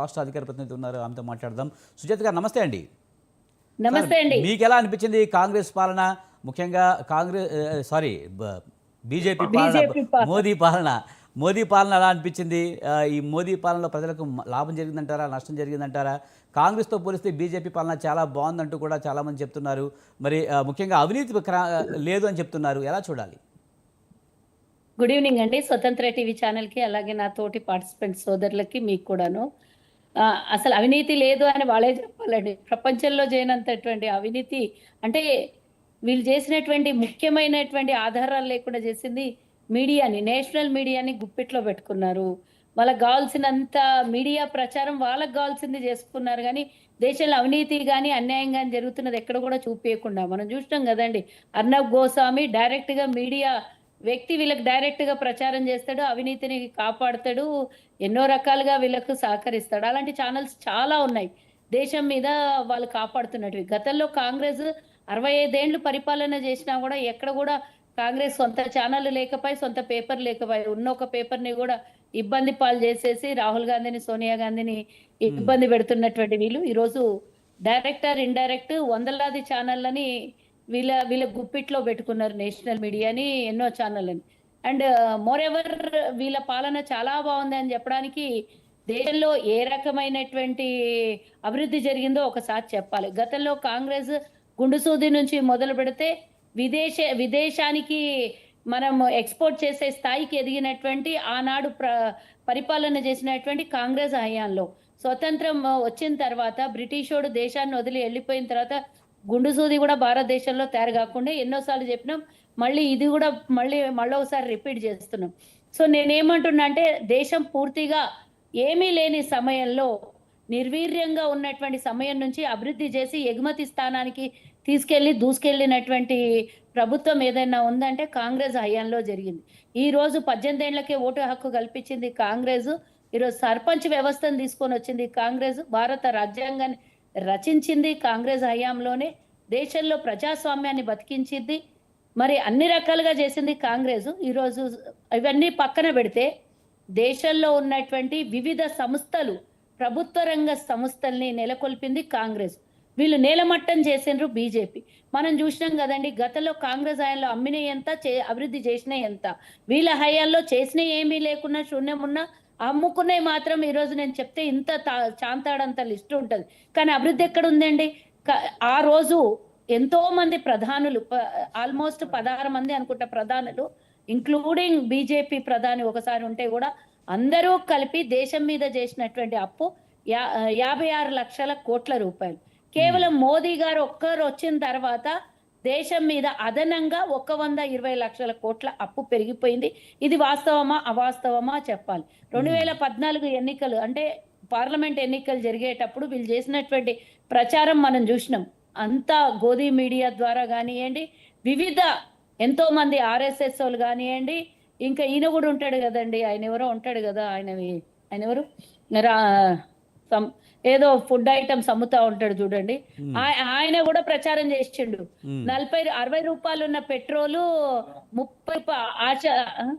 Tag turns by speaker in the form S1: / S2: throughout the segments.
S1: రాష్ట్ర అధికార ప్రతినిధి ఉన్నారు. ఆమెతో మాట్లాడదాం. సుజాత గారు నమస్తే అండి.
S2: నమస్తే అండి.
S1: మీకు ఎలా అనిపించింది కాంగ్రెస్ పాలన? ముఖ్యంగా కాంగ్రెస్ సారీ బీజేపీ పాలన. మోదీ పాలన. మోదీ పాలన ఎలా అనిపించింది? ఈ మోదీ పాలనలో ప్రజలకు లాభం జరిగిందంటారా? నష్టం జరిగిందంటారా? కాంగ్రెస్తో పోలిస్తే బీజేపీ పాలన చాలా బాగుందంటూ కూడా చాలామంది చెప్తున్నారు. మరి ముఖ్యంగా అవినీతి లేదు అని చెప్తున్నారు. ఎలా చూడాలి?
S2: గుడ్ ఈవినింగ్ అండి. స్వతంత్ర టీవీ ఛానల్కి అలాగే నా తోటి పార్టిసిపెంట్ సోదరులకి మీకు కూడాను అసలు అవినీతి లేదు అని వాళ్ళే చెప్పాలండి. ప్రపంచంలో చేయనంతటువంటి అవినీతి అంటే వీళ్ళు చేసినటువంటి ముఖ్యమైనటువంటి ఆధారాలు లేకుండా చేసింది మీడియాని నేషనల్ మీడియాని గుప్పిట్లో పెట్టుకున్నారు. వాళ్ళకి కావాల్సినంత మీడియా ప్రచారం వాళ్ళకి కావాల్సింది చేసుకున్నారు కానీ దేశంలో అవినీతి కానీ అన్యాయం కానీ జరుగుతున్నది ఎక్కడ కూడా చూపించకుండా మనం చూసినాం కదండి అర్ణబ్ గోస్వామి డైరెక్ట్గా మీడియా వ్యక్తి వీళ్ళకి డైరెక్ట్గా ప్రచారం చేస్తాడు అవినీతిని కాపాడుతాడు ఎన్నో రకాలుగా వీళ్ళకు సహకరిస్తాడు. అలాంటి ఛానల్స్ చాలా ఉన్నాయి. దేశం మీద వాళ్ళు కాపాడుతున్నటివి. గతంలో కాంగ్రెస్ అరవై ఐదేళ్ళు పరిపాలన చేసినా కూడా ఎక్కడ కూడా కాంగ్రెస్ సొంత ఛానల్ లేకపోయి సొంత పేపర్ లేకపోయి ఉన్న ఒక పేపర్ని కూడా ఇబ్బంది పాలు చేసేసి రాహుల్ గాంధీని సోనియా గాంధీని ఇబ్బంది పెడుతున్నటువంటి వీళ్ళు. ఈరోజు డైరెక్టర్ ఇండైరెక్ట్ వందలాది ఛానళ్ళని వీళ్ళ వీళ్ళ గుప్పిట్లో పెట్టుకున్నారు నేషనల్ మీడియాని ఎన్నో ఛానళ్ళని అండ్ uh, మోర్ ఎవర్ వీళ్ళ పాలన చాలా బాగుంది అని చెప్పడానికి దేశంలో ఏ రకమైనటువంటి అభివృద్ధి జరిగిందో ఒకసారి చెప్పాలి. గతంలో కాంగ్రెస్ గుండుసూది నుంచి మొదలు పెడితే విదేశ విదేశానికి మనం ఎక్స్పోర్ట్ చేసే స్థాయికి ఎదిగినటువంటి ఆనాడు ప్ర పరిపాలన చేసినటువంటి కాంగ్రెస్ హయాంలో. స్వతంత్రం uh, వచ్చిన తర్వాత బ్రిటిషోడు దేశాన్ని వదిలి వెళ్ళిపోయిన తర్వాత గుండు సూది కూడా భారతదేశంలో తయారు కాకుండా ఎన్నోసార్లు చెప్పినాం. మళ్ళీ ఇది కూడా మళ్ళీ మళ్ళీ ఒకసారి రిపీట్ చేస్తున్నాం. సో నేనేమంటున్నా అంటే దేశం పూర్తిగా ఏమీ లేని సమయంలో నిర్వీర్యంగా ఉన్నటువంటి సమయం నుంచి అభివృద్ధి చేసి ఎగుమతి స్థానానికి తీసుకెళ్ళి దూసుకెళ్ళినటువంటి ప్రభుత్వం ఏదైనా ఉందంటే కాంగ్రెస్ హయాంలో జరిగింది. ఈ రోజు పద్దెనిమిది ఏళ్ళకే ఓటు హక్కు కల్పించింది కాంగ్రెస్. ఈరోజు సర్పంచ్ వ్యవస్థను తీసుకొని వచ్చింది కాంగ్రెస్. భారత రాజ్యాంగాన్ని రచించింది కాంగ్రెస్ హయాంలోనే దేశంలో ప్రజాస్వామ్యాన్ని బతికించింది. మరి అన్ని రకాలుగా చేసింది కాంగ్రెస్. ఈరోజు ఇవన్నీ పక్కన పెడితే దేశంలో ఉన్నటువంటి వివిధ సంస్థలు ప్రభుత్వ రంగ సంస్థల్ని నెలకొల్పింది కాంగ్రెస్. వీళ్ళు నేలమట్టం చేసిండ్రు బీజేపీ. మనం చూసినాం కదండి గతంలో కాంగ్రెస్ హయాంలో అమ్మిన ఎంత చే- అభివృద్ధి చేసిన ఎంత? వీళ్ళ హయాంలో చేసిన ఏమీ లేకున్నా శూన్యం ఉన్నా అమ్ముకున్నవి మాత్రం ఈరోజు నేను చెప్తే ఇంత తా- చాంతాడంత లిస్ట్ ఉంటుంది. కానీ అభివృద్ధి ఎక్కడ ఉందండి ఆ రోజు ఎంతో మంది ప్రధానులు ఆల్మోస్ట్ పదహారు మంది అనుకుంటా ప్రధానులు ఇంక్లూడింగ్ బీజేపీ ప్రధాని ఒకసారి ఉంటే కూడా అందరూ కలిపి దేశం మీద చేసినటువంటి అప్పు యా యాభై ఆరు లక్షల కోట్ల రూపాయలు. కేవలం మోదీ గారు ఒక్కరు వచ్చిన తర్వాత దేశం మీద అదనంగా ఒక వంద ఇరవై లక్షల కోట్ల అప్పు పెరిగిపోయింది. ఇది వాస్తవమా? అవాస్తవమా? చెప్పాలి. రెండు వేల పద్నాలుగు ఎన్నికలు అంటే పార్లమెంట్ ఎన్నికలు జరిగేటప్పుడు వీళ్ళు చేసినటువంటి ప్రచారం మనం చూసినాం. అంతా గోధీ మీడియా ద్వారా కానివ్వండి వివిధ ఎంతో మంది ఆర్ఎస్ఎస్ వాళ్ళు కానివ్వండి ఇంకా ఈయన కూడా ఉంటాడు కదండి. ఆయన ఎవరో ఉంటాడు కదా ఆయన ఆయన ఎవరు? రా సం- ఏదో ఫుడ్ ఐటమ్స్ అమ్ముతా ఉంటాడు చూడండి. ఆయ- ఆయన కూడా ప్రచారం చేసిండు. నలభై అరవై రూపాయలు ఉన్న పెట్రోలు ముప్పై ప- ఆశ ఆ?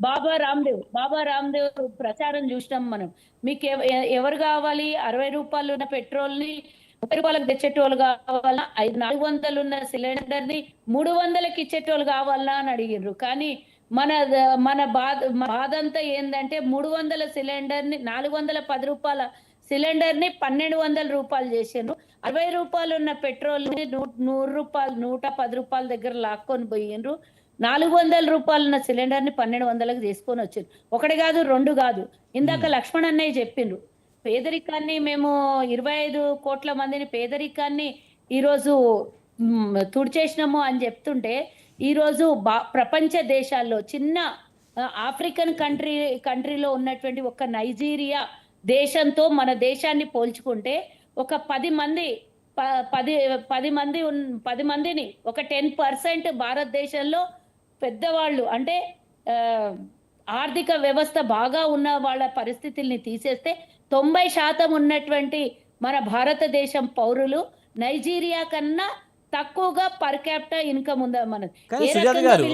S2: బాబా రామ్దేవ్ బాబా రామ్దేవ్ ప్రచారం చూసినాం మనం. మీకు ఎవరు కావాలి? అరవై రూపాయలు ఉన్న పెట్రోల్ని ముప్పై రూపాయలకు తెచ్చేటోళ్ళు కావాలా? ఐదు నాలుగు వందలు ఉన్న సిలిండర్ని మూడు వందలకి ఇచ్చేటోళ్ళు కావాలా అని అడిగిండ్రు కానీ మన మన బాధ బాధ అంతా ఏంటంటే మూడు వందల సిలిండర్ని నాలుగు వందల పది రూపాయల సిలిండర్ని పన్నెండు వందల రూపాయలు చేసిండ్రు. అరవై రూపాయలు ఉన్న పెట్రోల్ని నూరు రూపాయలు నూట పది రూపాయల దగ్గర లాక్కొని పోయిండ్రు. నాలుగు వందల రూపాయలు ఉన్న సిలిండర్ని పన్నెండు వందలకు తీసుకొని వచ్చారు ఒకటి కాదు రెండు కాదు. ఇందాక లక్ష్మణ్ అన్నయ్య చెప్పిండ్రు. పేదరికాన్ని మేము ఇరవై ఐదు కోట్ల మందిని పేదరికాన్ని ఈరోజు తుడిచేసినాము అని చెప్తుంటే ఈరోజు బా ప్రపంచ దేశాల్లో చిన్న ఆఫ్రికన్ కంట్రీ కంట్రీలో ఉన్నటువంటి ఒక నైజీరియా దేశంతో మన దేశాన్ని పోల్చుకుంటే ఒక పది మంది ప- పది పది మంది ఉన్- పది మందిని ఒక టెన్ పర్సెంట్ భారతదేశంలో పెద్దవాళ్ళు అంటే ఆర్థిక వ్యవస్థ బాగా ఉన్న వాళ్ళ పరిస్థితుల్ని తీసేస్తే తొంభై శాతం ఉన్నటువంటి మన భారతదేశం పౌరులు నైజీరియా కన్నా తక్కువగా పర్ క్యాపిటల్ ఇన్కమ్ ఉందా మనది
S1: గారు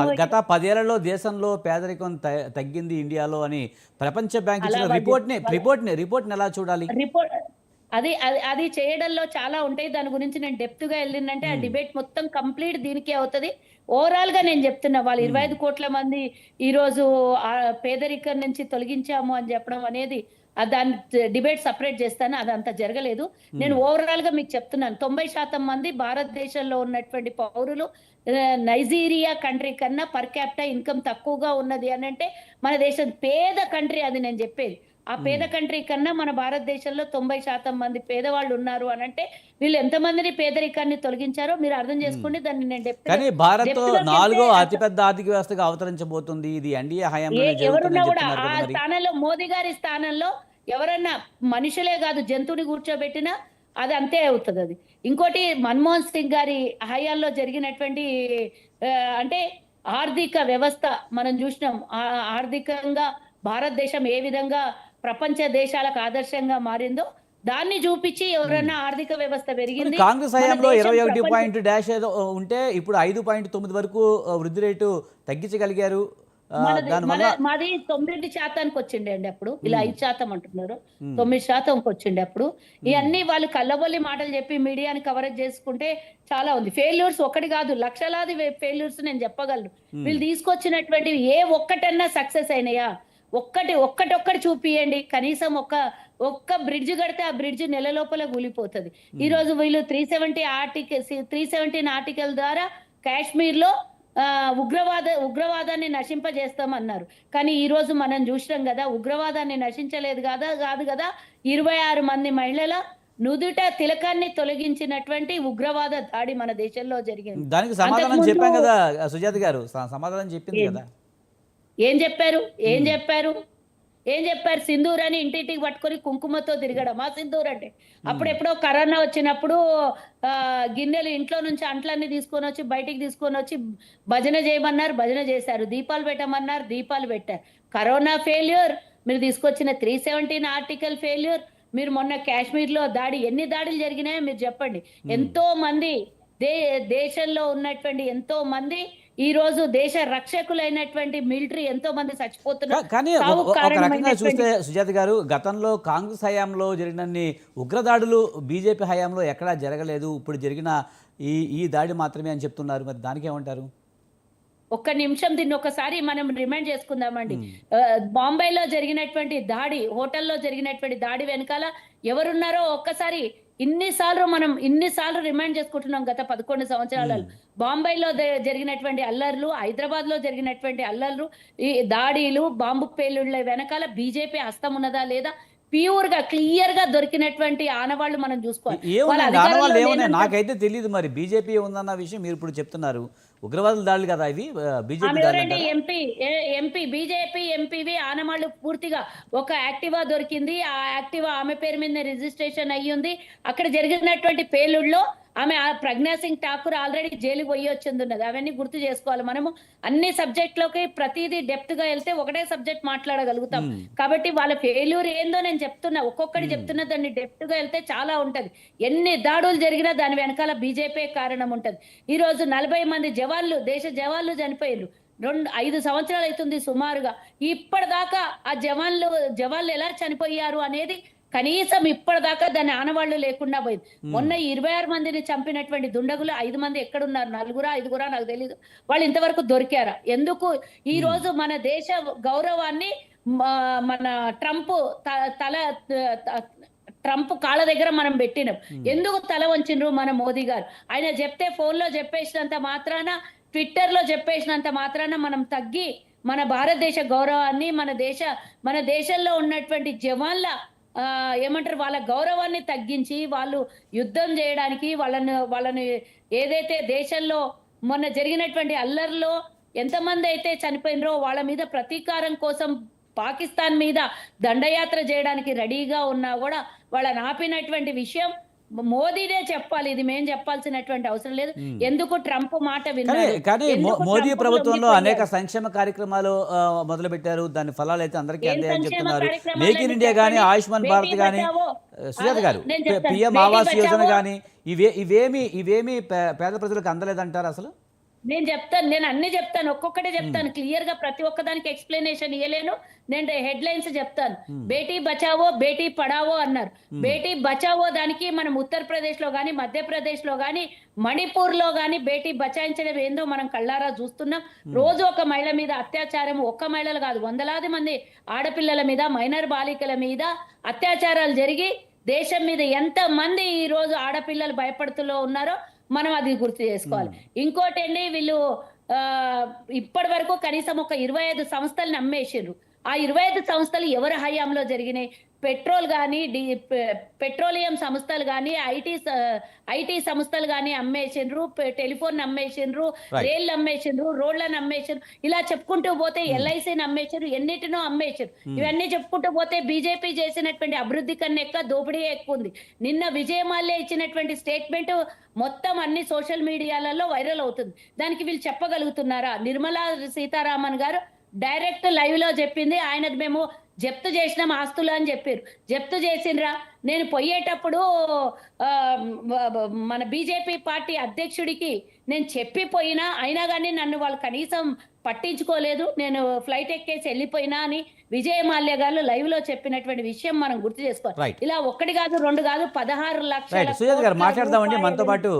S1: మరి గత పదేళ్ళలో దేశంలో పేదరికం తగ్గింది ఇండియాలో అని ప్రపంచ బ్యాంక్ ఇచ్చిన
S2: అలా వాళ్ళు-
S1: రిపోర్ట్ని రిపోర్ట్ని రిపోర్ట్ని ఎలా చూడాలి?
S2: రిపోర్ట్ అది అది అది చేయడంలో చాలా ఉంటాయి. దాని గురించి నేను డెప్త్గా వెళ్ళిందంటే ఆ డిబేట్ మొత్తం కంప్లీట్ దీనికే అవుతుంది. ఓవరాల్గా నేను చెప్తున్నా వాళ్ళు ఇరవై ఐదు కోట్ల మంది ఈ రోజు పేదరికం నుంచి తొలగించాము అని చెప్పడం అనేది ఆ దాని డిబేట్ సపరేట్ చేస్తాను అది అంత జరగలేదు. నేను ఓవరాల్గా మీకు చెప్తున్నాను తొంభై శాతం మంది భారతదేశంలో ఉన్నటువంటి పౌరులు నైజీరియా కంట్రీ కన్నా పర్ క్యాపిటల్ ఇన్కమ్ తక్కువగా ఉన్నది అని అంటే మన దేశం పేద కంట్రీ అది నేను చెప్పేది. ఆ పేద కంట్రీ కన్నా మన భారతదేశంలో తొంభై శాతం మంది పేదవాళ్ళు ఉన్నారు అని అంటే వీళ్ళు ఎంతమందిని పేదరికాన్ని తొలగించారో మీరు అర్థం చేసుకోండి దాన్ని నేను
S1: కానీ భారత్ నాలుగో అతిపెద్ద ఆర్థిక వ్యవస్థగా అవతరించబోతుంది ఇది ఎన్డీఏ
S2: ఏ
S1: హయాంలో
S2: ఎవరున్నా కూడా ఆ స్థానంలో మోదీ గారి స్థానంలో ఎవరన్నా మనుషులే కాదు జంతువుని కూర్చోబెట్టినా అది అంతే అవుతుంది అది. ఇంకోటి మన్మోహన్ సింగ్ గారి హయాంలో జరిగినటువంటి అంటే ఆర్థిక వ్యవస్థ మనం చూసినాం. ఆర్థికంగా భారతదేశం ఏ విధంగా ప్రపంచ దేశాలకు ఆదర్శంగా మారిందో దాన్ని చూపించి ఎవరన్నా ఆర్థిక వ్యవస్థ పెరిగింది.
S1: కాంగ్రెస్ హయాంలో ఇరవై ఒకటి పాయింట్ డాష్ ఏదో ఉంటే ఇప్పుడు ఐదు పాయింట్ తొమ్మిది వరకు వృద్ధి రేటు తగ్గించగలిగారు.
S2: మాది తొమ్మిది శాతానికి వచ్చిండే అండి అప్పుడు. ఇలా ఐదు శాతం అంటున్నారు. తొమ్మిది శాతంకి వచ్చిండే అప్పుడు. ఇవన్నీ వాళ్ళు కళ్ళబొల్లి మాటలు చెప్పి మీడియాని కవరేజ్ చేసుకుంటే చాలా ఉంది. ఫెయిల్యూర్స్ ఒకటి కాదు లక్షలాది ఫెయిల్యూర్స్ నేను చెప్పగలను. వీళ్ళు తీసుకొచ్చినటువంటి ఏ ఒక్కటన్నా సక్సెస్ అయినాయా? ఒక్కటి ఒక్కటొక్కటి చూపియండి. కనీసం ఒక్క ఒక్క బ్రిడ్జ్ కడితే ఆ బ్రిడ్జ్ నెల లోపల కూలిపోతుంది. ఈ రోజు వీళ్ళు three seventy article three seventeen article ద్వారా కాశ్మీర్లో ఉగ్రవాద ఉగ్రవాదాన్ని నశింపజేస్తామన్నారు. కానీ ఈ రోజు మనం చూసినాం కదా ఉగ్రవాదాన్ని నశించలేదు కదా కాదు కదా ఇరవై ఆరు మంది మహిళల నుదుట తిలకాన్ని తొలగించినటువంటి ఉగ్రవాద దాడి మన దేశంలో జరిగింది.
S1: దానికి సమాధానం చెప్పాం కదా సుజాత గారు. సమాధానం చెప్పింది కదా.
S2: ఏం చెప్పారు? ఏం చెప్పారు? ఏం చెప్పారు? సింధూర్ అని ఇంటింటికి పట్టుకొని కుంకుమతో తిరగడం. ఆ సింధూర్ అంటే అప్పుడెప్పుడో కరోనా వచ్చినప్పుడు గిన్నెలు ఇంట్లో నుంచి అంట్లన్నీ తీసుకొని వచ్చి బయటికి తీసుకొని వచ్చి భజన చేయమన్నారు భజన చేశారు. దీపాలు పెట్టమన్నారు దీపాలు పెట్టారు. కరోనా ఫెయిల్యూర్ మీరు తీసుకొచ్చిన త్రీ సెవెంటీన్ ఆర్టికల్ ఫెయిల్యూర్ మీరు మొన్న కాశ్మీర్లో దాడి ఎన్ని దాడులు జరిగినాయో మీరు చెప్పండి. ఎంతో మంది దే దేశంలో ఉన్నటువంటి ఎంతో మంది ఈ రోజు దేశ రక్షకులైనటువంటి మిలిటరీ ఎంతో మంది చచ్చిపోతున్నారు
S1: కానీ ఒక- రకంగా చూస్తే సుజాత గారు గతంలో కాంగ్రెస్ హయాంలో జరిగినన్ని ఉగ్రదాడులు బీజేపీ హయాంలో ఎక్కడా జరగలేదు. ఇప్పుడు జరిగిన ఈ ఈ దాడి మాత్రమే అని చెప్తున్నారు. మరి దానికి ఏమంటారు?
S2: ఒక్క నిమిషం దీన్ని ఒకసారి మనం రిమైండ్ చేసుకుందామండి. బాంబేలో జరిగినటువంటి దాడి హోటల్లో జరిగినటువంటి దాడి వెనకాల ఎవరున్నారో ఒక్కసారి ఇన్నిసార్లు మనం ఇన్నిసార్లు రిమైండ్ చేసుకుంటున్నాం గత పదకొండు సంవత్సరాలలో. బాంబేలో ద- జరిగినటువంటి అల్లర్లు హైదరాబాద్లో జరిగినటువంటి అల్లర్లు ఈ దాడిలు బాంబు పేలుళ్ళ వెనకాల బీజేపీ హస్తం ఉన్నదా లేదా ప్యూర్గా క్లియర్గా దొరికినటువంటి ఆనవాళ్ళు మనం చూసుకోవాలి.
S1: ఆనవాళ్ళు నాకైతే తెలియదు మరి. బీజేపీ ఉందన్న విషయం మీరు ఇప్పుడు చెప్తున్నారు. ఉగ్రవాదుల దాడులు కదా ఇవి? బీజేపీ?
S2: ఎంపీ ఎంపీ బీజేపీ ఎంపీవి ఆనమాళ్ళు పూర్తిగా ఒక యాక్టివా దొరికింది. ఆ యాక్టివా ఆమె పేరు మీద రిజిస్ట్రేషన్ అయ్యి ఉంది అక్కడ జరిగినటువంటి పేలుడులో ఆమె ఆ ప్రజ్ఞా సింగ్ ఠాకూర్ ఆల్రెడీ జైలుకి పోయి వచ్చింది ఉన్నది అవన్నీ గుర్తు చేసుకోవాలి. మనము అన్ని సబ్జెక్ట్లోకి ప్రతిదీ డెప్త్గా వెళ్తే ఒకటే సబ్జెక్ట్ మాట్లాడగలుగుతాం. కాబట్టి వాళ్ళ ఫెయిల్యూర్ ఏందో నేను చెప్తున్నా. ఒక్కొక్కటి చెప్తున్నా దాన్ని డెప్త్గా వెళ్తే చాలా ఉంటది. ఎన్ని దాడులు జరిగినా దాని వెనకాల బీజేపీ కారణం ఉంటది. ఈ రోజు నలభై మంది జవాన్లు దేశ జవాన్లు చనిపోయారు రెండు ఐదు సంవత్సరాలు అవుతుంది సుమారుగా. ఇప్పటిదాకా ఆ జవాన్లు జవాన్లు ఎలా చనిపోయారు అనేది కనీసం ఇప్పటిదాకా దాని ఆనవాళ్ళు లేకుండా పోయింది. మొన్న ఇరవై ఆరు మందిని చంపినటువంటి దుండగులు ఐదు మంది ఎక్కడున్నారు? నలుగురా ఐదుగురా? నాకు తెలియదు వాళ్ళు ఇంతవరకు దొరికారా? ఎందుకు? ఈ రోజు మన దేశ గౌరవాన్ని మన ట్రంప్ తల ట్రంప్ కాళ్ళ దగ్గర మనం పెట్టినాం. ఎందుకు తల వంచిండ్రు మన మోదీ గారు? ఆయన చెప్తే ఫోన్లో చెప్పేసినంత మాత్రాన ట్విట్టర్లో చెప్పేసినంత మాత్రాన మనం తగ్గి మన భారతదేశ గౌరవాన్ని మన దేశ మన దేశంలో ఉన్నటువంటి జవాన్ల ఏమంటారు వాళ్ళ గౌరవాన్ని తగ్గించి వాళ్ళు యుద్ధం చేయడానికి వాళ్ళను వాళ్ళని ఏదైతే దేశంలో మొన్న జరిగినటువంటి అల్లర్లో ఎంతమంది అయితే చనిపోయినరో వాళ్ళ మీద ప్రతీకారం కోసం పాకిస్తాన్ మీద దండయాత్ర చేయడానికి రెడీగా ఉన్నా కూడా వాళ్ళని ఆపినటువంటి విషయం మోదీనే చెప్పాలి ఇది మేం చెప్పాల్సినటువంటి అవసరం లేదు ఎందుకు ట్రంప్ మాట విన్నారు
S1: కానీ మోదీ ప్రభుత్వంలో? అనేక సంక్షేమ కార్యక్రమాలు ఆ, మొదలుపెట్టారు దాని ఫలాలు అయితే అందరికీ అందాయని
S2: సంక్షేమ
S1: చెప్తున్నారు మేక్ ఇన్
S2: అని
S1: ఇండియా కానీ
S2: చెప్పండి.
S1: ఆయుష్మాన్ భారత్ కానీ. సుజాత గారు. పిఎం ఆవాస్ యోజన. కానీ ఇవే ఇవేమి ఇవేమి పేద ప్రజలకు అందలేదంటారు అసలు
S2: నేను చెప్తాను నేను అన్ని చెప్తాను ఒక్కొక్కటే చెప్తాను క్లియర్గా ప్రతి ఒక్కదానికి ఎక్స్ప్లెనేషన్ ఇవ్వలేను నేను హెడ్ లైన్స్ చెప్తాను. బేటీ బచావో బేటీ పడావో అన్నారు. బేటీ బచావో దానికి మనం ఉత్తరప్రదేశ్లో గానీ మధ్యప్రదేశ్లో గానీ మణిపూర్లో గానీ బేటీ బచాయించడం ఏందో మనం కళ్ళారా చూస్తున్నాం. రోజు ఒక మహిళ మీద అత్యాచారం ఒక్క మహిళలు కాదు వందలాది మంది ఆడపిల్లల మీద మైనర్ బాలికల మీద అత్యాచారాలు జరిగి దేశం మీద ఎంత మంది ఈ రోజు ఆడపిల్లలు భయపడుతూ ఉన్నారో మనం అది గుర్తు చేసుకోవాలి. ఇంకోటి అండి వీళ్ళు ఆ, ఇప్పటి వరకు కనీసం ఒక ఇరవై ఐదు సంస్థలను అమ్మేసిండ్రు. ఆ ఇరవై ఐదు సంస్థలు ఎవరి హయాంలో జరిగినాయి? పెట్రోల్ కానీ డి పెట్రోలియం సంస్థలు కానీ ఐటీ ఐటీ సంస్థలు కానీ అమ్మేసిండ్రు టెలిఫోన్ అమ్మేసిండ్రు. రైళ్ళు అమ్మేసిండ్రు రోడ్లను అమ్మేసిండ్రు ఇలా చెప్పుకుంటూ పోతే ఎల్ఐసిని అమ్మేసిండ్రు ఎన్నిటినో అమ్మేసిండ్రు. ఇవన్నీ చెప్పుకుంటూ పోతే బీజేపీ చేసినటువంటి అభివృద్ధి కన్నా ఎక్కువ దోపిడీ ఎక్కువ ఉంది. నిన్న విజయమాల్య ఇచ్చినటువంటి స్టేట్మెంట్ మొత్తం అన్ని సోషల్ మీడియాలలో వైరల్ అవుతుంది. దానికి వీళ్ళు చెప్పగలుగుతున్నారా? నిర్మలా సీతారామన్ గారు డైరెక్ట్ లైవ్లో చెప్పింది ఆయనది మేము జప్తు చేసినాం ఆస్తులు అని చెప్పారు. జప్తు చేసిండ్రా? నేను పోయేటప్పుడు మన బీజేపీ పార్టీ అధ్యక్షుడికి నేను చెప్పి పోయినా అయినా కానీ నన్ను వాళ్ళు కనీసం పట్టించుకోలేదు. నేను ఫ్లైట్ ఎక్కేసి వెళ్ళిపోయినా అని విజయ మాల్య గారు లైవ్లో చెప్పినటువంటి విషయం మనం గుర్తు చేసుకోవాలి. ఇలా ఒక్కటి కాదు రెండు కాదు పదహారు లక్షల
S1: సుజాత గారు మాట్లాడదామండి మనతో పాటు